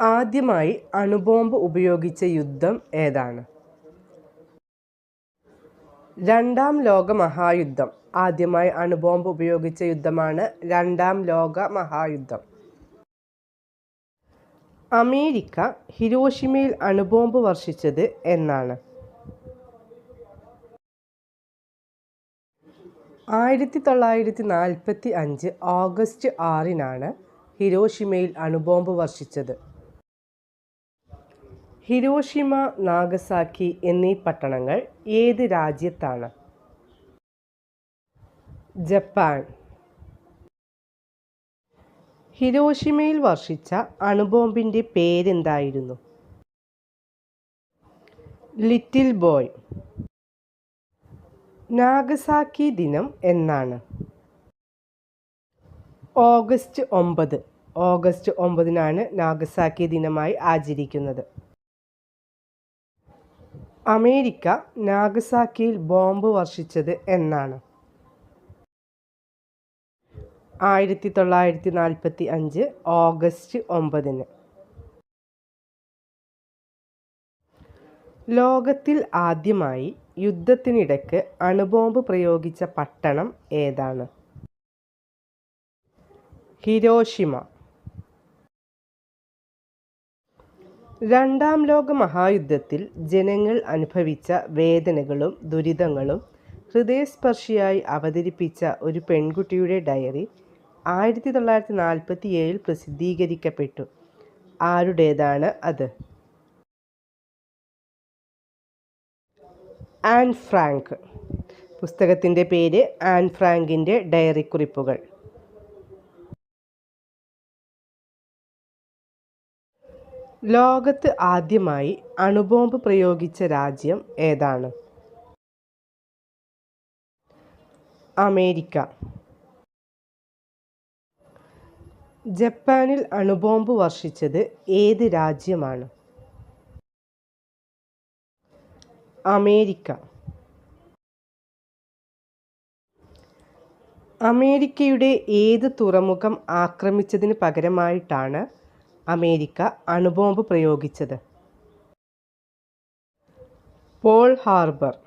ആദ്യമായി അണുബോംബ് ഉപയോഗിച്ച യുദ്ധം ഏതാണ്? രണ്ടാം ലോക മഹായുദ്ധം. ആദ്യമായി അണുബോംബ് ഉപയോഗിച്ച യുദ്ധമാണ് രണ്ടാം ലോക മഹായുദ്ധം. അമേരിക്ക ഹിരോഷിമയിൽ അണുബോംബ് വർഷിച്ചത് എന്നാണ്. ആയിരത്തി തൊള്ളായിരത്തി നാൽപ്പത്തി അഞ്ച് ഓഗസ്റ്റ് ആറിനാണ് ഹിരോഷിമയിൽ അണുബോംബ് വർഷിച്ചത്. ഹിരോഷിമ നാഗസാക്കി എന്നീ പട്ടണങ്ങൾ ഏത് രാജ്യത്താണ്? ജപ്പാൻ. ഹിരോഷിമയിൽ വർഷിച്ച അണുബോംബിന്റെ പേരെന്തായിരുന്നു? Little boy. നാഗസാക്കി ദിനം എന്നാണ്. ഓഗസ്റ്റ് ഒമ്പത്. ഓഗസ്റ്റ് ഒമ്പതിനാണ് നാഗസാക്കി ദിനമായി ആചരിക്കുന്നത്. അമേരിക്ക നാഗസാക്കിയിൽ ബോംബ് വർഷിച്ചത് എന്നാണ്. ആയിരത്തി തൊള്ളായിരത്തി നാൽപ്പത്തി അഞ്ച് ഓഗസ്റ്റ് ഒമ്പതിന്. ലോകത്തിൽ ആദ്യമായി യുദ്ധത്തിനിടയ്ക്ക് അണുബോംബ് പ്രയോഗിച്ച പട്ടണം ഏതാണ്? ഹിരോഷിമ. രണ്ടാം ലോക മഹായുദ്ധത്തിൽ ജനങ്ങൾ അനുഭവിച്ച വേദനകളും ദുരിതങ്ങളും ഹൃദയസ്പർശിയായി അവതരിപ്പിച്ച ഒരു പെൺകുട്ടിയുടെ ഡയറി ആയിരത്തി തൊള്ളായിരത്തി നാൽപ്പത്തി ഏഴിൽ പ്രസിദ്ധീകരിക്കപ്പെട്ടു. ആരുടേതാണ് അത്? Anne Frank. പുസ്തകത്തിന്റെ പേര് ആൻ ഫ്രാങ്കിന്റെ ഡയറി കുറിപ്പുകൾ ലോകത്ത് ആദ്യമായി അണുബോംബ് പ്രയോഗിച്ച രാജ്യം ഏതാണ്? അമേരിക്ക. ജപ്പാനിൽ അണുബോംബ് വർഷിച്ചത് ഏത് രാജ്യമാണ്? അമേരിക്ക. അമേരിക്കയുടെ ഏത് തുറമുഖം ആക്രമിച്ചതിന് പകരമായിട്ടാണ് അമേരിക്ക അണുബോംബ് പ്രയോഗിച്ചത്. Pearl Harbor.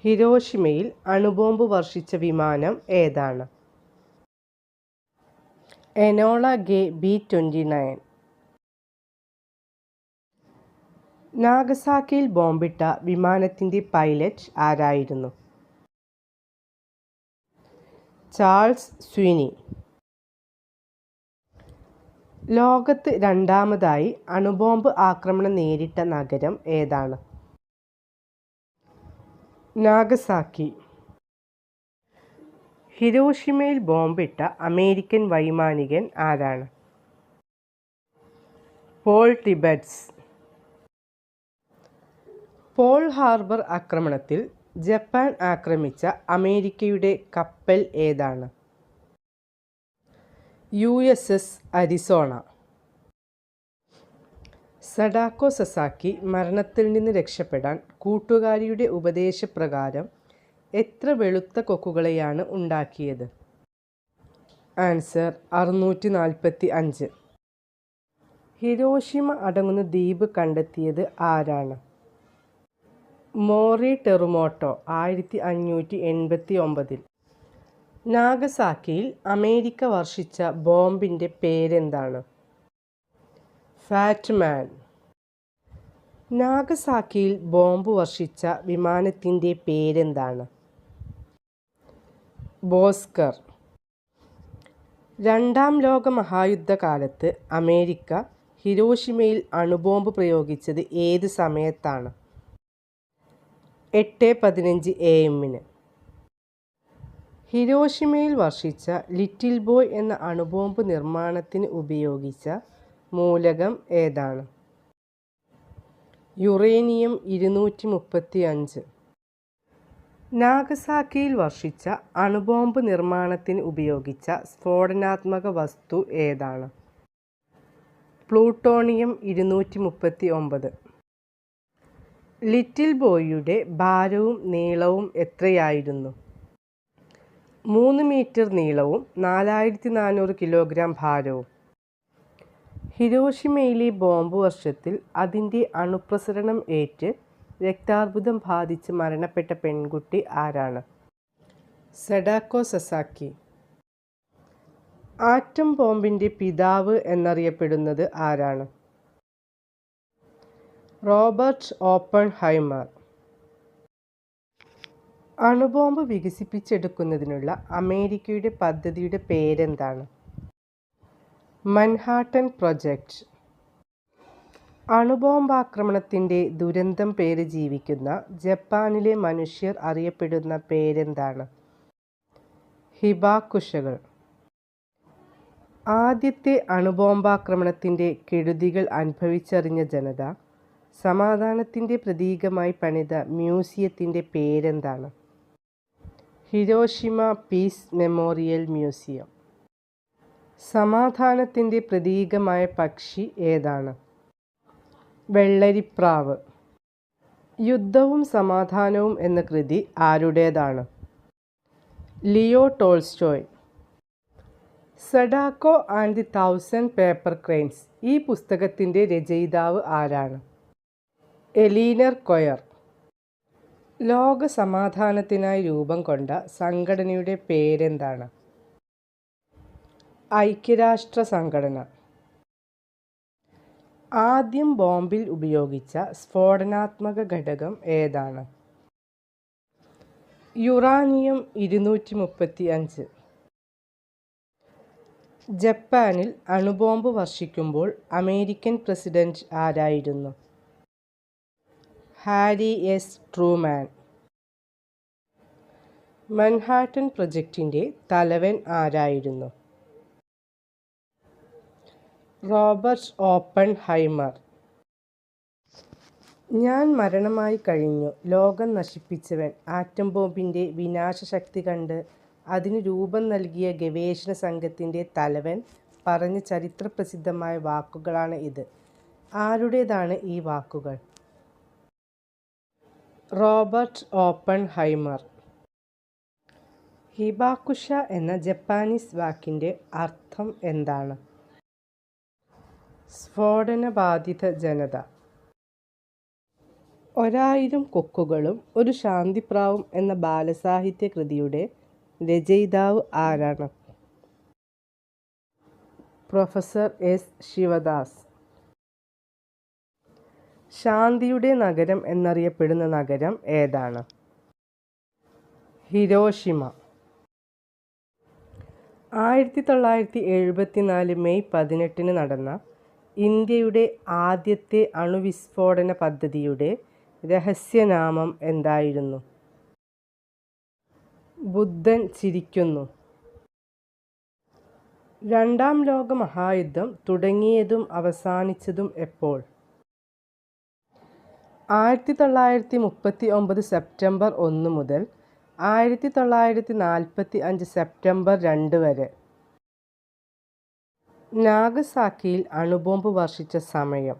ഹിരോഷിമയിൽ അണുബോംബ് വർഷിച്ച വിമാനം ഏതാണ്? Enola Gay B twenty nine. നാഗസാക്കിയിൽ ബോംബിട്ട വിമാനത്തിന്റെ പൈലറ്റ് ആരായിരുന്നു? Charles Sweeney. ലോകത്ത് രണ്ടാമതായി അണുബോംബ് ആക്രമണം നേരിട്ട നഗരം ഏതാണ്? നാഗസാക്കി. ഹിരോഷിമയിൽ ബോംബിട്ട അമേരിക്കൻ വൈമാനികൻ ആരാണ്? Paul Tibbets. പോൾ ഹാർബർ ആക്രമണത്തിൽ ജപ്പാൻ ആക്രമിച്ച അമേരിക്കയുടെ കപ്പൽ ഏതാണ്? U S S Arizona. Sadako Sasaki മരണത്തിൽ നിന്ന് രക്ഷപ്പെടാൻ കൂട്ടുകാരിയുടെ ഉപദേശപ്രകാരം എത്ര വെളുത്ത കൊക്കുകളെയാണ് ഉണ്ടാക്കിയത്? ആൻസർ അറുന്നൂറ്റി നാൽപ്പത്തി അഞ്ച് ഹിരോഷിമ അടങ്ങുന്ന ദ്വീപ് കണ്ടെത്തിയത് ആരാണ്? മോറി ടെറുമോട്ടോ ആയിരത്തി അഞ്ഞൂറ്റി എൺപത്തി ഒമ്പതിൽ നാഗസാക്കിയിൽ അമേരിക്ക വർഷിച്ച ബോംബിന്റെ പേരെന്താണ്? ഫാറ്റ്മാൻ. നാഗസാക്കിയിൽ ബോംബ് വർഷിച്ച വിമാനത്തിന്റെ പേരെന്താണ്? ബോസ്കർ. രണ്ടാം ലോക മഹായുദ്ധകാലത്ത് അമേരിക്ക ഹിരോഷിമയിൽ അണുബോംബ് പ്രയോഗിച്ചത് ഏത് സമയത്താണ്? എട്ട് പതിനഞ്ച് എ എമ്മിന്. ഹിരോഷിമയിൽ വർഷിച്ച ലിറ്റിൽ ബോയ് എന്ന അണുബോംബ് നിർമ്മാണത്തിന് ഉപയോഗിച്ച മൂലകം ഏതാണ്? യുറേനിയം ഇരുന്നൂറ്റി മുപ്പത്തി അഞ്ച് നാഗസാക്കിയിൽ വർഷിച്ച അണുബോംബ് നിർമ്മാണത്തിന് ഉപയോഗിച്ച സ്ഫോടനാത്മക വസ്തു ഏതാണ്? പ്ലൂട്ടോണിയം ഇരുന്നൂറ്റി മുപ്പത്തി ഒമ്പത് ലിറ്റിൽ ബോയിയുടെ ഭാരവും നീളവും എത്രയായിരുന്നു? മൂന്ന് മീറ്റർ നീളവും നാലായിരത്തി നാനൂറ് കിലോഗ്രാം ഭാരവും. ഹിരോഷിമയിലെ ബോംബ് വർഷത്തിൽ അതിന്റെ അണുപ്രസരണം ഏറ്റ് രക്താർബുദം ബാധിച്ച് മരണപ്പെട്ട പെൺകുട്ടി ആരാണ്? സെഡാക്കോ സസാക്കി. ആറ്റം ബോംബിന്റെ പിതാവ് എന്നറിയപ്പെടുന്നത് ആരാണ്? റോബർട്ട് ഓപ്പൺ ഹൈമർ അണുബോംബ് വികസിപ്പിച്ചെടുക്കുന്നതിനുള്ള അമേരിക്കയുടെ പദ്ധതിയുടെ പേരെന്താണ്? മൻഹാട്ടൻ പ്രൊജക്റ്റ് അണുബോംബാക്രമണത്തിന്റെ ദുരന്തം പേര് ജീവിക്കുന്ന ജപ്പാനിലെ മനുഷ്യർ അറിയപ്പെടുന്ന പേരെന്താണ്? ഹിബാക്കുഷകൾ ആദ്യത്തെ അണുബോംബാക്രമണത്തിന്റെ കെടുതികൾ അനുഭവിച്ചറിഞ്ഞ ജനത സമാധാനത്തിന്റെ പ്രതീകമായി പണിത മ്യൂസിയത്തിന്റെ പേരെന്താണ്? Hiroshima peace memorial museum. സമാധാനത്തിന്റെ പ്രതീകമായ പക്ഷി ഏതാണ്? വെള്ളരിപ്രാവ്. യുദ്ധവും സമാധാനവും എന്ന കൃതി ആരുടേതാണ്? Leo Tolstoy. Sadako and the thousand paper cranes. ഈ പുസ്തകത്തിന്റെ രചയിതാവ് ആരാണ്? Eleanor Coerr. ലോക സമാധാനത്തിനായി രൂപം കൊണ്ട സംഘടനയുടെ പേരെന്താണ്? ഐക്യരാഷ്ട്ര സംഘടന ആദ്യം ബോംബിൽ ഉപയോഗിച്ച സ്ഫോടനാത്മക ഘടകം ഏതാണ്? യുറാനിയം ഇരുന്നൂറ്റി മുപ്പത്തി അഞ്ച് ജപ്പാനിൽ അണുബോംബ് വർഷിക്കുമ്പോൾ അമേരിക്കൻ പ്രസിഡന്റ് ആരായിരുന്നു? Harry S. ട്രൂമാൻ. മൻഹാട്ടൻ പ്രൊജക്റ്റിന്റെ തലവൻ ആരായിരുന്നു? റോബർട്ട് ഓപ്പൺ ഹൈമർ ഞാൻ മരണമായി കഴിഞ്ഞു. ലോകം നശിപ്പിച്ചവൻ. ആറ്റം ബോംബിന്റെ വിനാശശക്തി കണ്ട് അതിന് രൂപം നൽകിയ ഗവേഷണ സംഘത്തിന്റെ തലവൻ പറഞ്ഞ ചരിത്രപ്രസിദ്ധമായ വാക്കുകളാണ് ഇത്. ആരുടേതാണ് ഈ വാക്കുകൾ? റോബർട്ട് ഓപ്പൺ ഹൈമർ ഹിബാക്കുഷ എന്ന ജപ്പാനീസ് വാക്കിന്റെ അർത്ഥം എന്താണ്? സ്ഫോടനബാധിത ജനത. ഒരായിരം കൊക്കുകളും ഒരു ശാന്തിപ്രാവും എന്ന ബാലസാഹിത്യ കൃതിയുടെ രചയിതാവ് ആരാണ്? Professor S Sivadas. ശാന്തിയുടെ നഗരം എന്നറിയപ്പെടുന്ന നഗരം ഏതാണ്? ഹിരോഷിമ. ആയിരത്തി തൊള്ളായിരത്തി എഴുപത്തി നാല് മെയ് പതിനെട്ടിന് നടന്ന ഇന്ത്യയുടെ ആദ്യത്തെ അണുവിസ്ഫോടന പദ്ധതിയുടെ രഹസ്യനാമം എന്തായിരുന്നു? ബുദ്ധൻ ചിരിക്കുന്നു. രണ്ടാം ലോക മഹായുദ്ധം തുടങ്ങിയതും അവസാനിച്ചതും എപ്പോൾ? ആയിരത്തി തൊള്ളായിരത്തി മുപ്പത്തി ഒമ്പത് സെപ്റ്റംബർ ഒന്ന് മുതൽ ആയിരത്തി തൊള്ളായിരത്തി നാൽപ്പത്തി അഞ്ച് സെപ്റ്റംബർ രണ്ട് വരെ. നാഗസാക്കിയിൽ അണുബോംബ് വർഷിച്ച സമയം.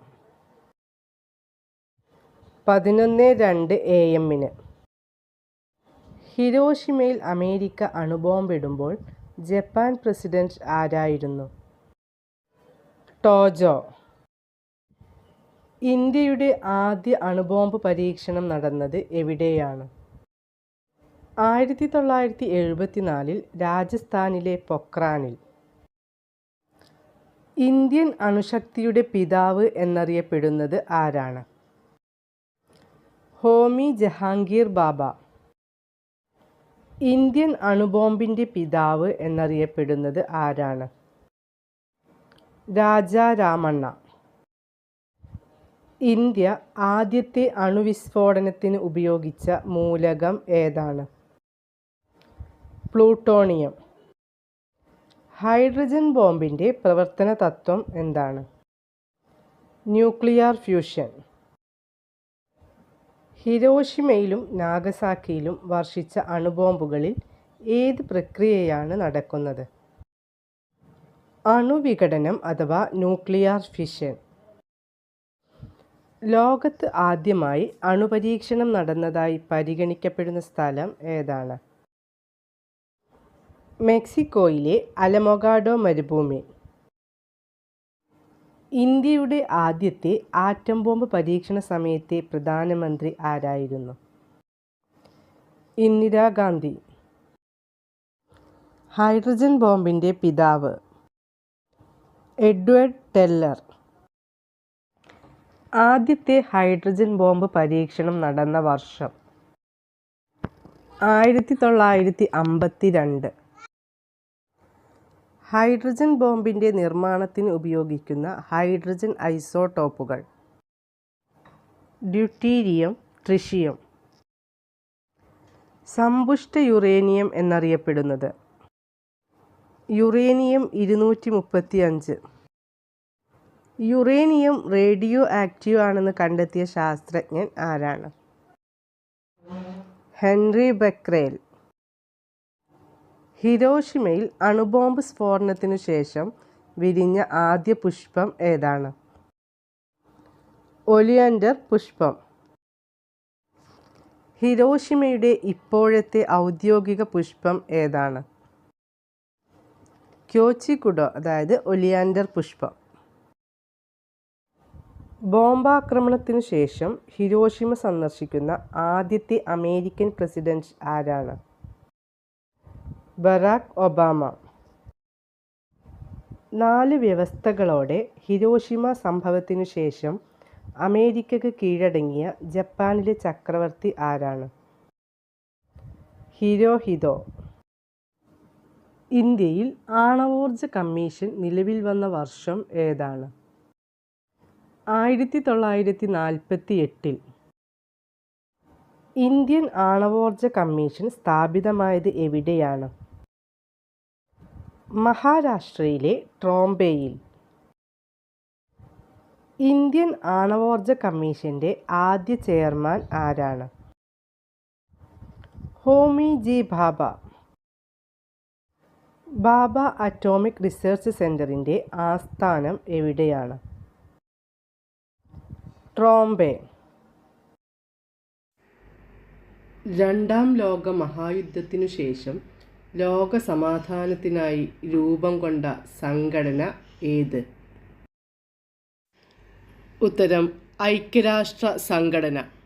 പതിനൊന്ന് രണ്ട് എ എമ്മിന്. ഹിരോഷിമയിൽ അമേരിക്ക അണുബോംബിടുമ്പോൾ ജപ്പാൻ പ്രസിഡന്റ് ആരായിരുന്നു? ടോജോ. ഇന്ത്യയുടെ ആദ്യ അണുബോംബ് പരീക്ഷണം നടന്നത് എവിടെയാണ്? ആയിരത്തി തൊള്ളായിരത്തി എഴുപത്തിനാലിൽ രാജസ്ഥാനിലെ പൊക്രാനിൽ. ഇന്ത്യൻ അണുശക്തിയുടെ പിതാവ് എന്നറിയപ്പെടുന്നത് ആരാണ്? ഹോമി ജഹാംഗീർ ബാബ. ഇന്ത്യൻ അണുബോംബിന്റെ പിതാവ് എന്നറിയപ്പെടുന്നത് ആരാണ്? രാജാ രാമണ്ണ. ഇന്ത്യ ആദ്യത്തെ അണുവിസ്ഫോടനത്തിന് ഉപയോഗിച്ച മൂലകം ഏതാണ്? പ്ലൂട്ടോണിയം. ഹൈഡ്രജൻ ബോംബിന്റെ പ്രവർത്തന തത്വം എന്താണ്? Nuclear fusion. ഹിരോഷിമയിലും നാഗസാക്കിയിലും വർഷിച്ച അണുബോംബുകളിൽ ഏത് പ്രക്രിയയാണ് നടക്കുന്നത്? അണുവിഘടനം അഥവാ ന്യൂക്ലിയർ ഫിഷൻ ലോകത്ത് ആദ്യമായി അണുപരീക്ഷണം നടന്നതായി പരിഗണിക്കപ്പെടുന്ന സ്ഥലം ഏതാണ്? മെക്സിക്കോയിലെ അലമൊഗാഡോ മരുഭൂമി. ഇന്ത്യയുടെ ആദ്യത്തെ ആറ്റം ബോംബ് പരീക്ഷണ സമയത്തെ പ്രധാനമന്ത്രി ആരായിരുന്നു? ഇന്ദിരാഗാന്ധി ഹൈഡ്രജൻ ബോംബിന്റെ പിതാവ്. Edward Teller. ആദ്യത്തെ ഹൈഡ്രജൻ ബോംബ് പരീക്ഷണം നടന്ന വർഷം. ആയിരത്തി തൊള്ളായിരത്തി അമ്പത്തി രണ്ട് ഹൈഡ്രജൻ ബോംബിന്റെ നിർമ്മാണത്തിന് ഉപയോഗിക്കുന്ന ഹൈഡ്രജൻ ഐസോടോപ്പുകൾ. Deuterium tritium. സമ്പുഷ്ട യുറേനിയം എന്നറിയപ്പെടുന്നത്. യുറേനിയം ഇരുന്നൂറ്റി മുപ്പത്തി അഞ്ച് യുറേനിയം റേഡിയോ ആക്റ്റീവ് ആണെന്ന് കണ്ടെത്തിയ ശാസ്ത്രജ്ഞൻ ആരാണ്? Henry Becquerel. ഹിരോഷിമയിൽ അണുബോംബ് സ്ഫോടനത്തിനു ശേഷം വിരിഞ്ഞ ആദ്യ പുഷ്പം ഏതാണ്? ഒലിയൻഡർ പുഷ്പം. ഹിരോഷിമയുടെ ഇപ്പോഴത്തെ ഔദ്യോഗിക പുഷ്പം ഏതാണ്? ക്യോച്ചിക്കുഡോ അതായത് ഒലിയാൻഡർ പുഷ്പം. ബോംബാക്രമണത്തിനു ശേഷം ഹിരോഷിമ സന്ദർശിക്കുന്ന ആദ്യത്തെ അമേരിക്കൻ പ്രസിഡന്റ് ആരാണ്? Barack Obama. നാല് വ്യവസ്ഥകളോടെ ഹിരോഷിമ സംഭവത്തിനു ശേഷം അമേരിക്കക്ക് കീഴടങ്ങിയ ജപ്പാനിലെ ചക്രവർത്തി ആരാണ്? ഹിരോഹിതോ. ഇന്ത്യയിൽ ആണവോർജ കമ്മീഷൻ നിലവിൽ വന്ന വർഷം ഏതാണ്? ആയിരത്തി തൊള്ളായിരത്തി നാൽപ്പത്തി എട്ടിൽ ഇന്ത്യൻ ആണവോർജ കമ്മീഷൻ സ്ഥാപിതമായത് എവിടെയാണ്? മഹാരാഷ്ട്രയിലെ ട്രോംബെയിൽ. ഇന്ത്യൻ ആണവോർജ കമ്മീഷന്റെ ആദ്യ ചെയർമാൻ ആരാണ്? Homi J Bhabha. Bhabha atomic research സെന്ററിന്റെ ആസ്ഥാനം എവിടെയാണ്? ട്രോംബെ. രണ്ടാം ലോക മഹായുദ്ധത്തിനു ശേഷം ലോക സമാധാനത്തിനായി രൂപം കൊണ്ട സംഘടന ഏത്? ഉത്തരം ഐക്യരാഷ്ട്ര സംഘടന.